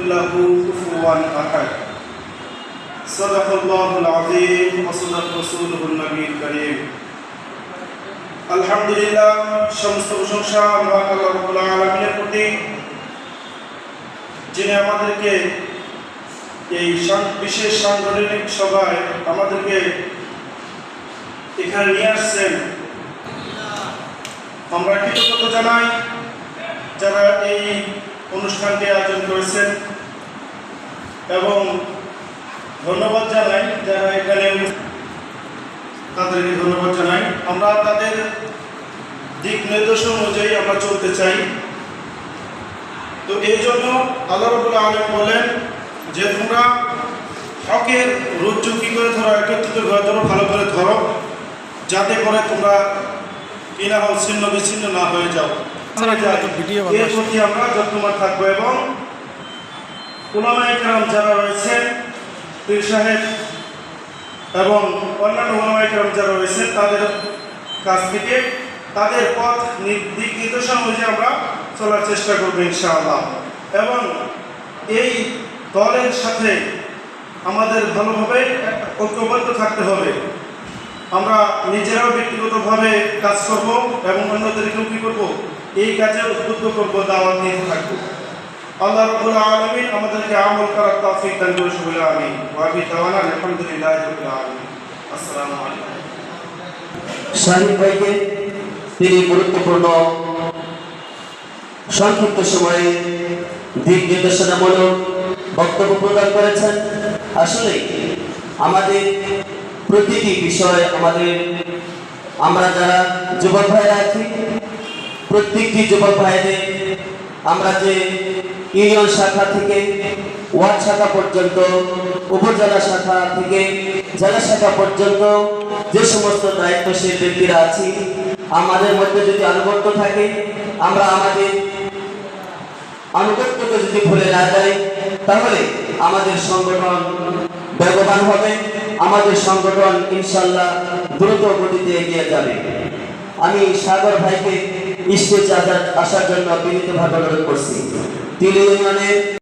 له كفوا أحد صدق الله العظيم وصدق رسوله النبي الكريم আলহামদুলিল্লাহ সমস্ত প্রশংসা মহান আল্লাহ রাব্বুল আলামিনের প্রতি যিনি আমাদেরকে এই সাং- বিশেষ সাংগঠনিক সভায় আমাদেরকে এখানে নিয়ে আসছেন আমরা কৃতজ্ঞতা জানাই যারা এই অনুষ্ঠানটি আয়োজন করেছেন। এবং ধন্যবাদ জানাই যারা এখানে তাদেরকে ধন্যবাদ জানাই। আমরা তাদের দিক নির্দেশন অনুযায়ী আমরা চলতে চাই। তো এই জন্য আল্লাহ রবুল আলম বলেন যে তোমরা হকের রজ্জু কী করে ধরো, একত্রিত করে ধরো, ভালো করে ধরো, যাতে করে তোমরা কি না হও, ছিন্ন বিচ্ছিন্ন না হয়ে যাও। এর প্রতি আমরা যত্নবান থাকব এবং ওলামা একরাম যারা রয়েছে পীর সাহেব এবং অন্যান্য ওলামা একরাম যারা রয়েছে তাদের কাছ থেকে তাদের পথ দিক নির্দেশনা অনুযায়ী আমরা চলার চেষ্টা করব ইনশাআল্লাহ। এবং এই দলের সাথে আমাদের ভালোভাবে ঐক্যবদ্ধ থাকতে হবে। আমরা নিজেরাও ব্যক্তিগতভাবে কাজ করব এবং অন্যদেরকেও কী করব? এই কাজে উদ্বুদ্ধ করব, দাওয়াত নিয়ে থাকব। আল্লাহ রবুল আলমিন আমাদেরকে আমল করার তৌফিক দান করে সকলে আমি ওয়াবি তাওয়ানা আলহামদুলিল্লাহ রবিল আলমিন। আসসালামু আলাইকুম। শাহিদ ভাইকে তিনি গুরুত্বপূর্ণ সংক্ষিপ্ত সময়ে দিক নির্দেশনামূলক বক্তব্য প্রদান করেছেন। আসলে আমাদের প্রতিটি বিষয় আমাদের, আমরা যারা যুবক ভাইরা আছি প্রত্যেকটি যুবক ভাইদের আমরা যে ইউনিয়ন শাখা থেকে, ওয়ার্ড শাখা পর্যন্ত, উপজেলা শাখা থেকে, জেলা শাখা পর্যন্ত যে সমস্ত দায়িত্বশীল ব্যক্তিরা আছি, আমাদের মধ্যে যদি আনুগত্য থাকে, আমরা আমাদের আনুগত্যকে যদি ভুলে না যাই, তাহলে আমাদের সংগঠন বেগবান হবে, আমাদের সংগঠন ইনশাল্লাহ দ্রুত গতিতে এগিয়ে যাবে। আমি সাগর ভাইকে স্টেজে আসার- জন্য বিনীতভাবে অনুরোধ করছি। তিনি ইউনিয়নের